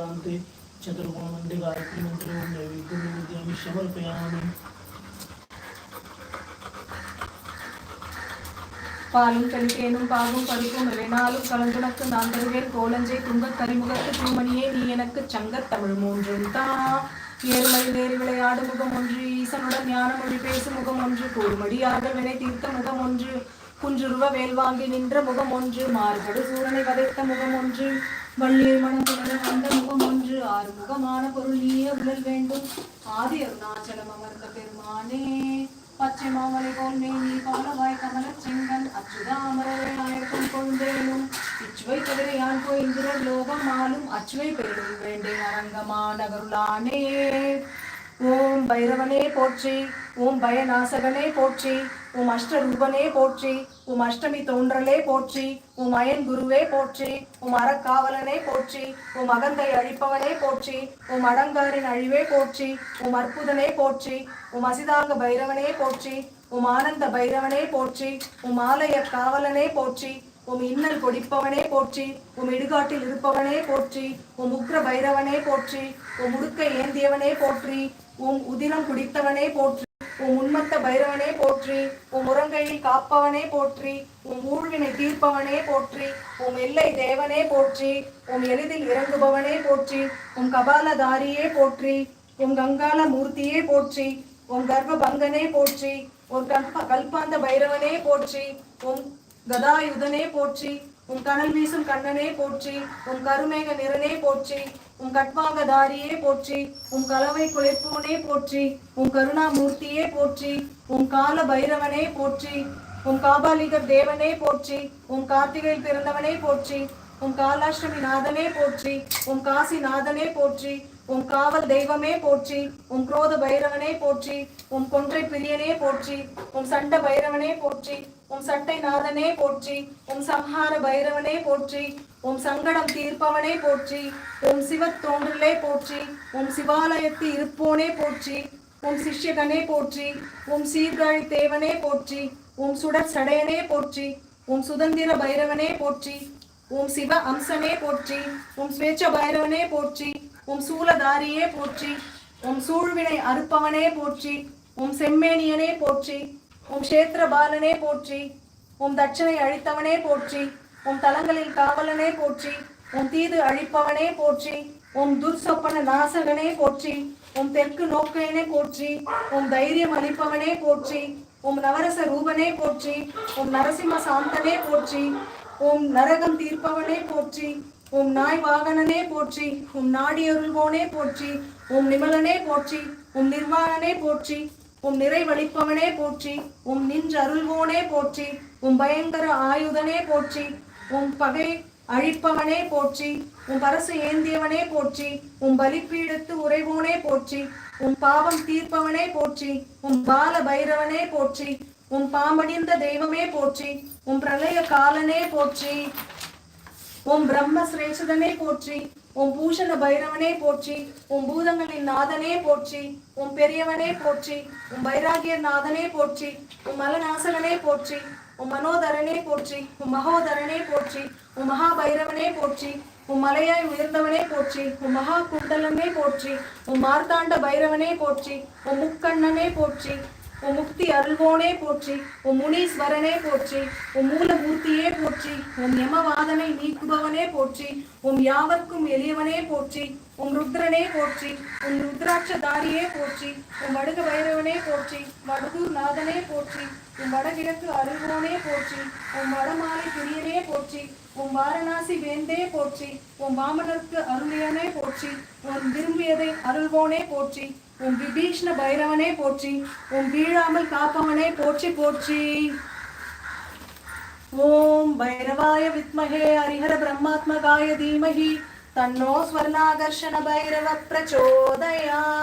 उपक्रान्ते चतुर्कोणमण्डे गायत्रीमन्त्रे ओं नैवेद्यं निवेदयामि समर्पयामि பாலும் கலித்தேனும் பாகும் பருப்பும் நாளும் கலந்துனக்கு நான் தருவேன் கோலஞ்சை துங்கக் கரிமுகத்து தூமணியே நீ எனக்கு சங்கத் தமிழ் மூன்றும் தா ஏறுமழி வேறு விளையாடு முகம் ஒன்று ஈசனுடன் ஞான மொழி பேசும் முகம் ஒன்று கூறுமடியாக வினை தீர்த்த முகம் ஒன்று குன்றுருவ வேல் வாங்கி நின்ற முகம் ஒன்று மாறுபடு சூரனை வதைத்த முகம் ஒன்று வள்ளியர் மனம் புணர வந்த முகம் ஒன்று. ஆறு முகமான பொருள் நீயே உடல் வேண்டும். ஆதி அருணாச்சலம் அமர்ந்த பெருமானே பச்சை மாமலை போல் மேனி பாலவாய் கமல செங்கன் அச்சுதா அமரரை கொண்டேனும் இச்சுவை தவிர யான் போய் இந்திரர் லோகம் ஆளும் அச்சுவை பெருள் வேண்டே அரங்கமான நகருளானே ஓம் பைரவனே போற்றி ஓம் பயநாசகனே போற்றி உம் அஷ்டரூபனே போற்றி உம் அஷ்டமி தோன்றலே போற்றி உம் அயன் குருவே போற்றி உம் அறக்காவலனே போற்றி உம் அகந்தை அழிப்பவனே போற்றி உம் அடங்காரின் அழிவே போற்றி உம் அற்புதனே போற்றி உம் அசிதாங்க பைரவனே போற்றி உம் ஆனந்த பைரவனே போற்றி உம் ஆலய காவலனே போற்றி உம் இன்னல் கொடிப்பவனே போற்றி உம் இடுகாட்டில் இருப்பவனே போற்றி உம் உக்ர பைரவனே போற்றி உம் உடுக்க ஏந்தியவனே போற்றி உம் உதிரம் குடித்தவனே போற்றி உம் உன்மத்த பைரவனே போற்றி உம் உறங்கையில் காப்பவனே போற்றி உம் ஊழ்வினை தீர்ப்பவனே போற்றி உம் எல்லை தேவனே போற்றி உம் எளிதில் இறங்குபவனே போற்றி உம் கபாலதாரியே போற்றி உம் கங்கால மூர்த்தியே போற்றி உம் கர்ப்ப பங்கனே போற்றி உம் கல்ப கல்பாந்த பைரவனே போற்றி உம் கதாயுதனே போற்றி உன் கனல் வீசும் கண்ணனே போற்றி உன் கருமேக நிறனே போற்றி உம் கட்வாங்கதாரியே போற்றி உன் கலவை குலைப்பூனே போற்றி உன் கருணாமூர்த்தியே போற்றி உன் கால பைரவனே போற்றி உன் காபாலிகர் தேவனே போற்றி உன் கார்த்திகையில் பிறந்தவனே போற்றி உன் காலாஷ்டமி நாதனே போற்றி உன் காசி நாதனே போற்றி உம் காவல் தெய்வமே போற்றி உம் குரோத பைரவனே போற்றி உம் கொன்றை பிரியனே போற்றி உம் சண்ட பைரவனே போற்றி உம் சட்டை நாதனே போற்றி உம் சம்ஹார பைரவனே போற்றி உம் சங்கடம் தீர்ப்பவனே போற்றி உம் சிவ தோன்றலே போற்றி உம் சிவாலயத்து இருப்போனே போற்றி உம் சிஷ்யகனே போற்றி உம் சீர்காழி தேவனே போற்றி உம் சுடர் சடையனே போற்றி உம் சுதந்திர பைரவனே போற்றி உம் சிவ அம்சனே போற்றி உம் ஸ்வேச்ச பைரவனே போற்றி உம் சூலதாரியே போற்றி உம் சூழ்வினை அறுப்பவனே போற்றி உம் செம்மேனியனே போற்றி உம் கஷேத்திர பாலனே போற்றி உம் தட்சணை அழித்தவனே போற்றி உம் தலங்களில் காவலனே போற்றி உம் தீது அழிப்பவனே போற்றி உம் துர்சொப்பன நாசகனே போற்றி உம் தெற்கு நோக்கையனே போற்றி உம் தைரியம் அளிப்பவனே போற்றி உம் நவரச ரூபனே போற்றி உம் நரசிம்ம சாந்தனே போற்றி உம் நரகம் தீர்ப்பவனே போற்றி உம் நாய் வாகனனே போற்றி உம் நாடியருள்வோனே போற்றி உம் நிமலனே போற்றி உம் நிர்வாணனே போற்றி உம் நிறைவழிப்பவனே போற்றி உம் நின்றருள்வோனே போற்றி உம் பயங்கர ஆயுதனே போற்றி உம் பகை அழிப்பவனே போற்றி உம் பரசு ஏந்தியவனே போற்றி உம் பலிப்பீடத்து உறைவோனே போற்றி உம் பாவம் தீர்ப்பவனே போற்றி உம் பால பைரவனே போற்றி உம் பாம்படிந்த தெய்வமே போற்றி உம் பிரளய காலனே போற்றி உன் பிரம்ம சிரேஷ்டனே போற்றி உன் பூஷண பைரவனே போற்றி உன் பூதங்களின் நாதனே போற்றி உன் பெரியவனே போற்றி உன் பைராகிய நாதனே போற்றி உன் மலநாசகனே போற்றி உன் மனோதரனே போற்றி உன் மகோதரனே போற்றி உன் மகாபைரவனே போற்றி உன் மலையாய் உயர்ந்தவனே போற்றி உன் மகா குண்டலனே போற்றி உன் மார்த்தாண்ட பைரவனே போற்றி உன் முக்கண்ணனே போற்றி உன் முக்தி அருள்வோனே போற்றி உன் முனீஸ்வரனே போற்றி உன் மூலமூர்த்தியே போற்றி உன் யமவாதனை நீக்குபவனே போற்றி உம் யாவர்க்கும் எளியவனே போற்றி உன் ருத்ரனே போற்றி உன் ருத்ராட்சதாரியே போற்றி உன் வடுக பைரவனே போற்றி வடகூர் நாதனே போற்றி உன் வடகிழக்கு அருள்வோனே போற்றி உன் வடமாலை பிரியனே போற்றி உன் வாரணாசி வேந்தே போற்றி உன் வாமனருக்கு அருளியனே போற்றி உன் விரும்பியதை அருள்வோனே போற்றி உம் விபீஷ்ண பைரவனே போற்றி உம் வீழாமல் காப்பவனே போற்றி போற்றி ஓம் பைரவாய வித்மகே ஹரிஹர பிரம்மாத்மகாய தீமஹி தன்னோ ஸ்வர்ணாகர்ஷண பைரவ பிரச்சோதயாத்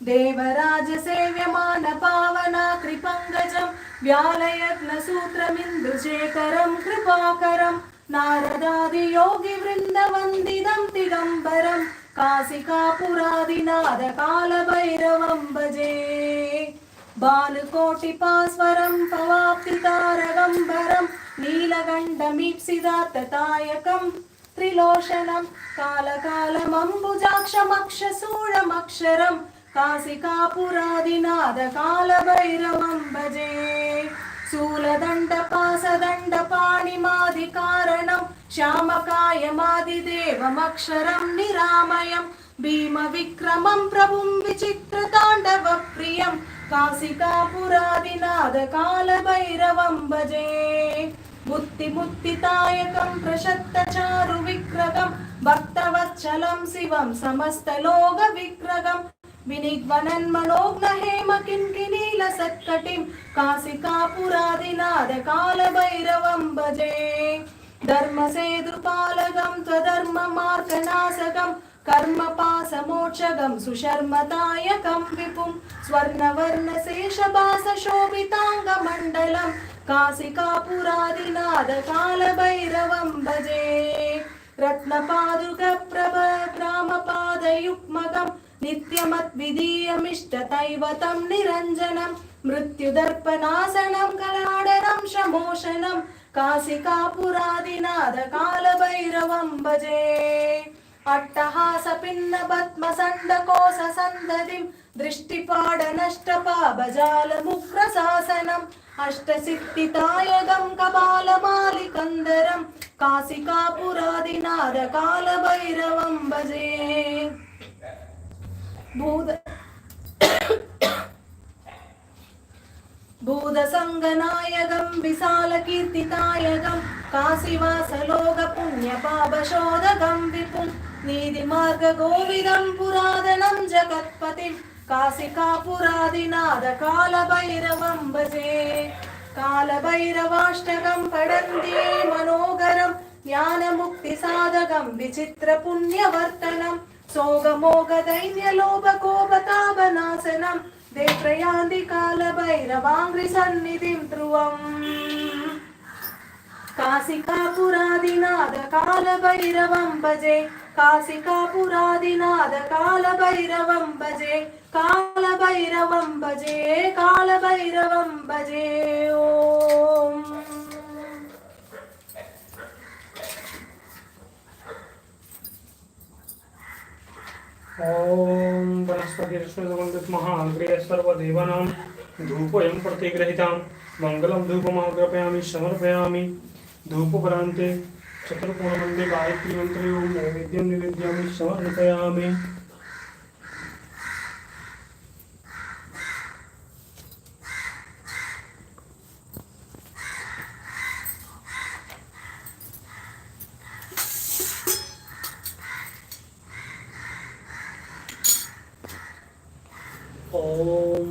தேவராஜ சேவியமான பாவனா கிருபங்கஜம் व्यालयत्न सूत्रमिन्दुशेखरं कृपाकरं नारदादि योगि कासिका भजे। बालकोटिपास्वरं पवाप्तारगम्बरं नीलगण्डमीप्सिदात्ततायकं त्रिलोचनं कालकालमम्बुजाक्षमक्ष शूरमक्षरम् कासिकापुरादिनादकालभैरवम्बजे शूलदण्डपासदण्डपाणिमाधिकारणं श्यामकायमादिदेवमक्षरं निरामयं भीमविक्रमं प्रभुं विचित्रताण्डवप्रियं कासिकापुरादिनादकालभैरवं भजे बुद्धिमुत्थितायकं प्रशत्तचारुविग्रहं भक्तवत्सलं शिवं समस्तलोकविग्रहं विनिग्वनन्मनोग्नहेम किङ्किनीलसत्कटिं कासिकापुरादिनादकालभैरवं भजे धर्मसेतुपालकं त्वधर्ममार्गनाशकं कर्मपासमोक्षगं सुशर्मदायकं विपुं स्वर्णवर्णशेषभासशोभिताङ्गमण्डलं कासिकापुरादिनादकालभैरवं भजे रत्नपादुकप्रभ ग्रामपादयुग्मकं नित्यमद्विधीयमिष्टदैवतं निरञ्जनं కాశికాపురాదినాథ కాళభైరవం భజే అట్టహాస పిన్న పద్మ సండకోశ సందదిం దృష్టిపాడ నష్ట పాపజాల ముగ్ర శాసనం అష్టసిద్ధిదాయకం కపాలమాలికందరం కాశికాపురాదినాథ కాళభైరవం భజే భూత भूतसङ्गनायकं विशालकीर्तिदायकं काशीवासलोकपुण्यपापशोधकं विपुं नीतिमार्गगोविदं पुरातनं जगत्पतिं कासिकापुरादिनादकालभैरवं भजे। कालभैरवाष्टकं पठन्ति मनोगरं ज्ञानमुक्तिसाधकं विचित्रपुण्यवर्तनं దేత్రయాందికాల భైరవాంగ్రి సన్నిధిం ధ్రువం. కాశికాపురాదినాద కాల భైరవం భజే. కాశికాపురాదినాద కాల భైరవం భజే. కాల భైరవం భజే కాల భైరవం భజే. ॐ ॐ वनस्पतिर्श्वगन्धमहाग्रे सर्वदेवानां धूपोऽयं प्रतिगृहीतां मङ्गलं धूपमाग्रपयामि समर्पयामि। धूपपरान्ते गायत्री गायत्रीमन्त्रे ॐ नैवेद्यं निवेद्यामि, समर्पयामि ॐ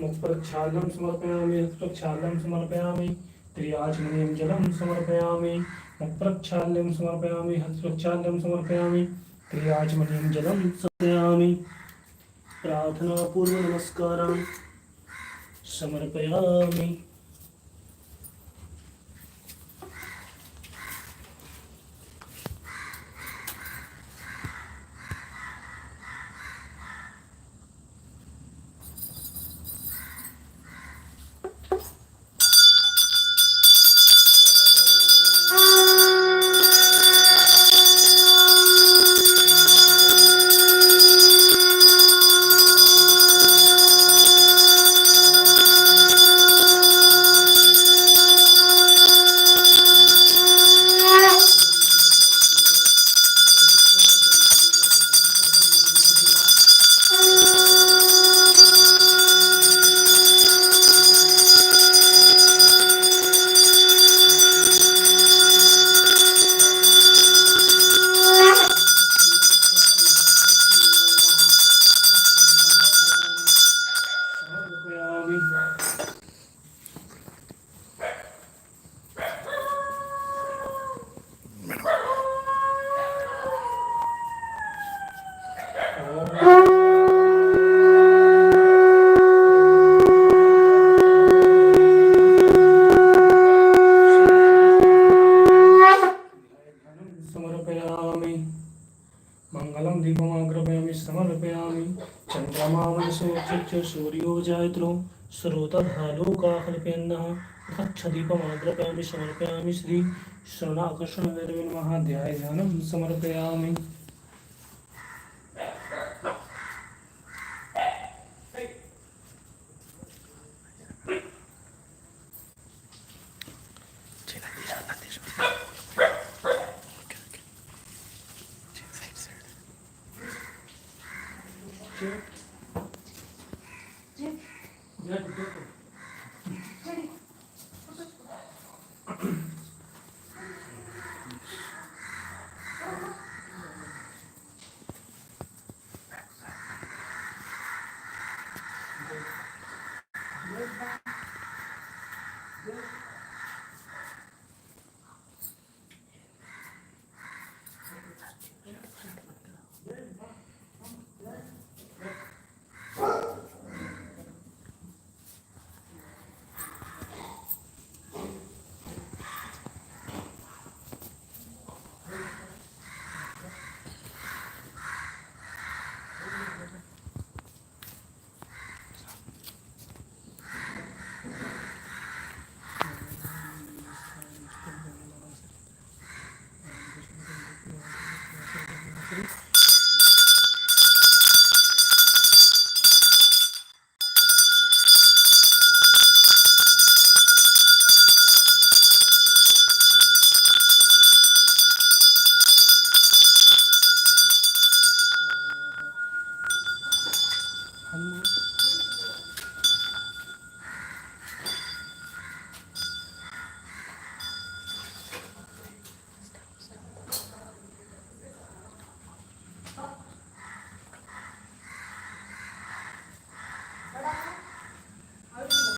मुखप्रक्षालनं समर्पयामि हस्तप्रक्षालनं समर्पयामि त्रियाचमनीयं जलं समर्पयामि मुखप्रक्षालनं समर्पयामि हस्तप्रक्षालनं समर्पयामि त्रियाचमनीयं जलं समर्पयामि। समर्पयामि। శ్రీరాముడి సమర్పయామి శ్రీ శ్రవణాకర్షణ వేరువి నమ ధ్యాయ ధ్యానం సమర్పయామి